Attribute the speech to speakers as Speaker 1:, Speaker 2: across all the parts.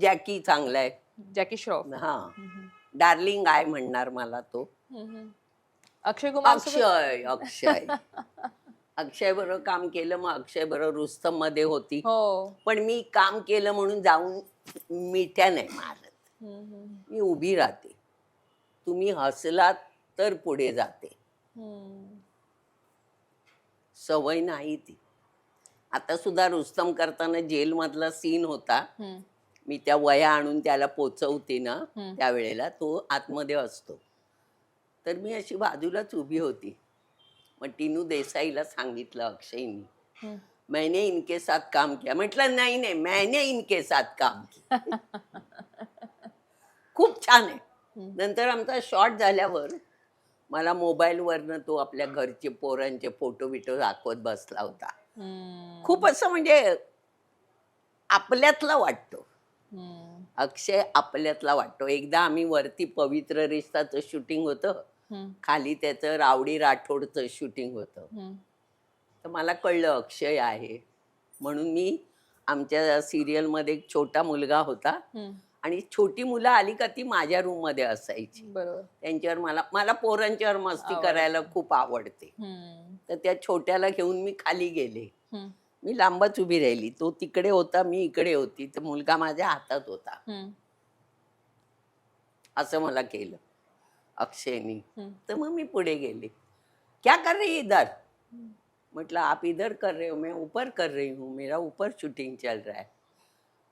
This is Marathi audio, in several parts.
Speaker 1: जॅकी चांगला आहे.
Speaker 2: जॅकी श्रॉफ.
Speaker 1: हा. डार्लिंग आहे म्हणणार मला तो.
Speaker 2: अक्षय कुमार
Speaker 1: अक्षय अक्षय. अक्षय बरोबर काम केलं मग अक्षय बरोबर रुस्तममध्ये होती.
Speaker 2: हो.
Speaker 1: पण मी काम केलं म्हणून जाऊन मिठ्या नाही मारत. मी उभी राहते. तुम्ही हसलात तर पुढे जाते. सवय नाही ती. आता सुद्धा रुस्तम करताना जेलमधला सीन होता. मी त्या वया आणून त्याला पोचवते ना. त्यावेळेला तो आतमध्ये असतो तर मी अशी बाजूलाच उभी होती मग टिनू देसाईला सांगितलं अक्षयनी. मैंने इनके साथ काम किया म्हटलं नाही नाही मैंने इनके साथ काम किया खूप छान आहे. नंतर आमचा शॉट झाल्यावर मला मोबाईलवरनं तो आपल्या घरचे पोरांचे फोटो बिटो दाखवत बसला होता. खूप असं म्हणजे आपल्यातला वाटतो. अक्षय आपल्यातला वाटतो एकदा आम्ही वरती पवित्र रिश्ताचं शूटिंग होतं. खाली त्याचं रावडी राठोडचं शूटिंग होतं. तर मला कळलं अक्षय आहे म्हणून मी आमच्या सिरियलमध्ये एक छोटा मुलगा होता. आणि छोटी मुलं आली का ती माझ्या रूममध्ये असायची
Speaker 2: बरोबर
Speaker 1: त्यांच्यावर मला मला पोरांच्यावर मस्ती. करायला खूप आवडते. तर त्या छोट्याला घेऊन मी खाली गेले. मी लांबच उभी राहिली. तो तिकडे होता मी इकडे होती. तर मुलगा माझ्या हातात होता.
Speaker 2: हम्म.
Speaker 1: असं मला केलं. अक्षयनी.
Speaker 2: हम्म.
Speaker 1: तर मग मी पुढे गेले. क्या कर रही इधर? म्हटलं आप इधर कर रहे हो मैं ऊपर कर रही हूँ. मेरा ऊपर शूटिंग चल रहा है.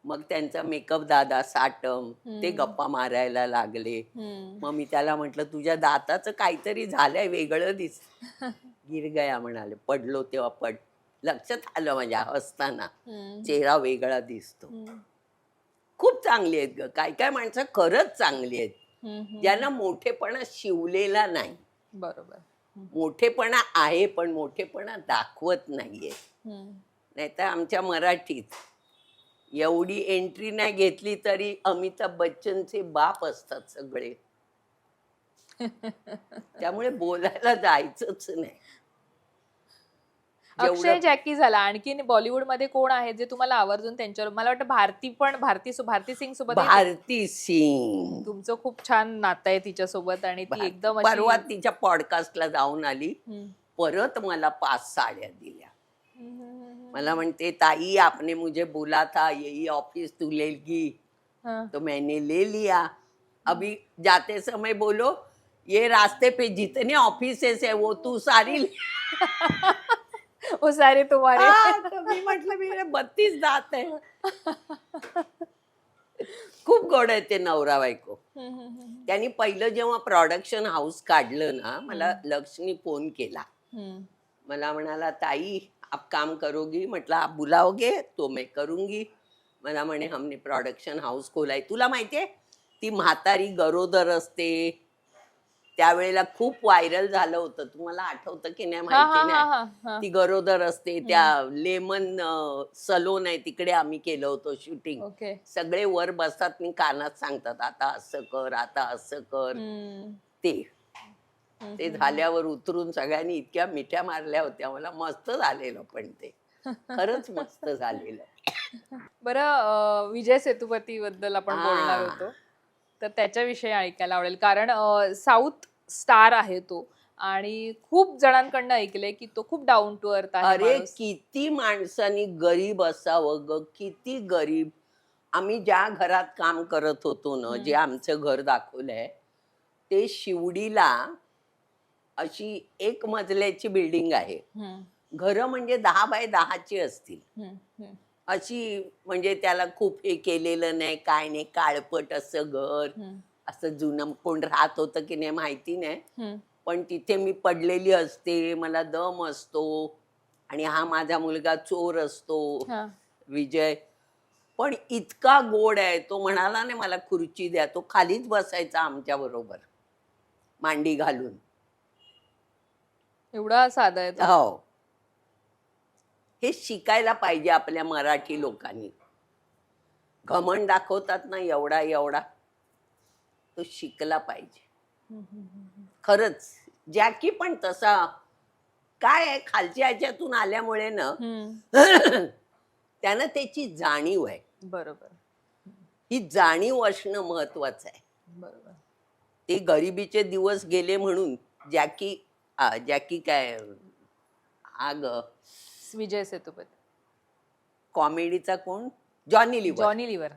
Speaker 1: मग त्यांचा मेकअप दादा साटम ते
Speaker 2: हम्म.
Speaker 1: गप्पा मारायला लागले.
Speaker 2: हम्म.
Speaker 1: मग मी त्याला म्हटलं तुझ्या दाताचं काहीतरी झालंय वेगळं दिस. गिर गया म्हणाले. पडलो तेव्हा पड. लक्षात आलं माझ्या
Speaker 2: हम्म.
Speaker 1: चेहरा वेगळा दिसतो. खूप चांगली आहेत ग. काय काय माणसं खरंच चांगली आहेत. ज्यांना मोठेपणा शिवलेला नाही.
Speaker 2: बरोबर.
Speaker 1: मोठेपणा आहे पण मोठेपणा दाखवत नाहीये. नाहीतर आमच्या मराठीत एवढी एंट्री नाही घेतली तरी अमिताभ बच्चनचे बाप असतात सगळे. त्यामुळे बोलायला जायचंच नाही.
Speaker 2: अक्षय जॅकी झाला. आणखीन बॉलिवूडमध्ये कोण आहे जे तुम्हाला आवर्जून त्यांच्यावर मला वाटतं भारती पण भारती भारती सिंग सोबत
Speaker 1: भारती सिंग.
Speaker 2: तुमचं खूप छान नातं आहे तिच्यासोबत आणि ती एकदम
Speaker 1: परवा तिच्या पॉडकास्टला जाऊन आली. परत मला पाच साड्या दिल्या. मला म्हणते ताई आपने मुझे बोला था यही ऑफिस तू लेगी. तो मैंने ले लिया. अभी जाते समय बोलो ये रास्ते पे जितने ऑफिसेस है वो तू सारी
Speaker 2: सारे तुम्हारे.
Speaker 1: हाँ, तो मी म्हटलं मी बत्तीस दात आहे. खूप गोड आहे ते नवरा बायको. त्यांनी पहिलं जेव्हा प्रोडक्शन हाऊस काढलं ना मला लक्ष्मी फोन केला. मला म्हणाला ताई आप काम करोगी? म्हटलं आप बुलाओगे तो मैं करूंगी. मला म्हणे हमने प्रोडक्शन हाऊस खोलाय. तुला माहितीये ती म्हातारी गरोदर असते त्यावेळेला खूप व्हायरल झालं होतं. तुम्हाला आठवतं की नाही माहिती नाही? ती गरोदर असते त्या लेमन सलोन आहे तिकडे आम्ही केलं होतं शूटिंग. सगळे वर बसतात आणि कानात सांगतात आता असं कर आता असं कर. ते. ते झाल्यावर उतरून सगळ्यांनी इतक्या मिठ्या मारल्या होत्या. मला मस्त झालेलं पण ते. खरंच मस्त झालेलं.
Speaker 2: बरं विजय सेतुपती बद्दल आपण. बोलणार होतो. तर त्याच्याविषयी ऐकायला आवडेल. कारण साऊथ स्टार आहे तो आणि खूप जणांकडनं ऐकलंय की तो खूप डाऊन टू अर्थ आहे
Speaker 1: अरे
Speaker 2: माणूस.
Speaker 1: किती माणसांनी गरीब असावं ग किती गरीब. आम्ही ज्या घरात काम करत होतो ना. जे आमचं घर दाखवलंय ते शिवडीला अशी एक मजल्याची बिल्डिंग आहे.
Speaker 2: हम्म,
Speaker 1: घरं म्हणजे दहा बाय दहाची असतील.
Speaker 2: हम्म, हम्म,
Speaker 1: अशी म्हणजे त्याला खूप हे केलेलं नाही काय नाही काळपट असं घर असं जुनं कोण राहत होतं की नाही माहिती नाही. पण तिथे मी पडलेली असते मला दम असतो आणि हा माझा मुलगा चोर असतो. विजय पण इतका गोड आहे तो म्हणाला नाही मला खुर्ची द्या तो खालीच बसायचा आमच्या बरोबर मांडी घालून
Speaker 2: एवढा साधा आहे तो.
Speaker 1: हो हे शिकायला पाहिजे आपल्या मराठी लोकांनी. घमंड दाखवतात ना एवढा एवढा. तो शिकला पाहिजे. खरंच जॅकी पण तसा. काय आहे खालच्या ह्याच्यातून आल्यामुळे ना त्यानं त्याची जाणीव आहे.
Speaker 2: बरोबर.
Speaker 1: ही जाणीव असणं महत्वाचं आहे.
Speaker 2: बरोबर.
Speaker 1: ते गरिबीचे दिवस गेले म्हणून जॅकी जॅकी काय हा
Speaker 2: विजय सेतुपती.
Speaker 1: कॉमेडीचा कोण? Johnny Lever.
Speaker 2: Johnny Lever.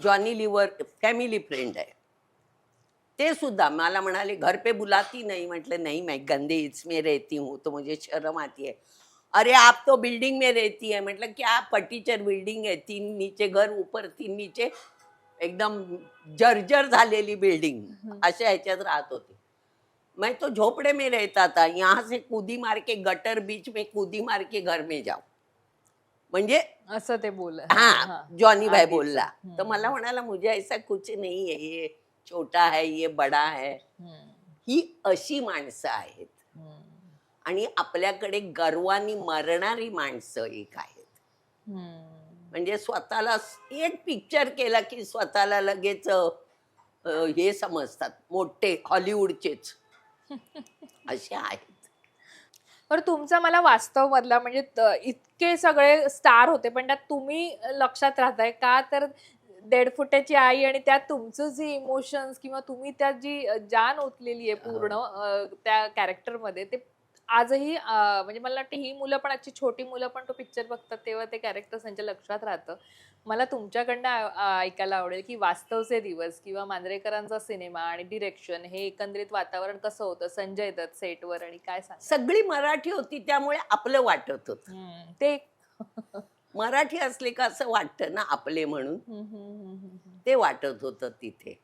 Speaker 1: Johnny Lever family friend आहे. ते सुद्धा मला म्हणाले घर पे बुलाती नहीं. म्हटलं नहीं मैं गंदे इसमें रहती हूँ तो मुझे शर्म आती है. अरे आप तो बिल्डिंग में रहती है. मतलब क्या फटीचर बिल्डिंग है? तीन नीचे घर ऊपर तीन नीचे. एकदम जर्जर झालेली बिल्डिंग. अशा ह्याच्यात राहत होते. मैं तो झोपड़े में रहता था यहाँ से कूदी मार के गटर बीच में कूदी मार के घर में जाओ म्हणजे
Speaker 2: असं ते बोल
Speaker 1: हाँ जॉनी भाई. बोलला. तर. मला म्हणाला मुझे ऐसा कुछ नहीं है ये छोटा है ये बडा है. ही अशी माणसं आहेत. आणि आपल्याकडे गर्वानी मरणारी माणसं एक आहेत. म्हणजे स्वतःला एक पिक्चर केला की स्वतःला लगेच हे समजतात मोठे हॉलिवूडचेच असे आहेत.
Speaker 2: पर तुमचा मला वास्तव मधला म्हणजे इतके सगळे स्टार होते पण त्यात तुम्ही लक्षात राहताय का? तर देड फुटाची आई आणि त्यात तुमचं जे इमोशन्स किंवा तुम्ही त्यात जी जान ओतलेली आहे पूर्ण त्या कॅरेक्टरमध्ये ते आजही म्हणजे मला वाटतं ही मुलं पण आजची छोटी मुलं पण तो पिक्चर बघतात तेव्हा ते कॅरेक्टर त्यांच्या लक्षात राहतं. मला तुमच्याकडनं ऐकायला आवडेल की वास्तवचे दिवस किंवा मांजरेकरांचा सिनेमा आणि डिरेक्शन हे एकंदरीत वातावरण कसं होतं? संजय दत्त सेटवर आणि काय सांग
Speaker 1: सगळी मराठी होती त्यामुळे आपलं वाटत होत.
Speaker 2: ते
Speaker 1: मराठी असले का असं वाटतं ना आपले म्हणून. ते वाटत होतं तिथे.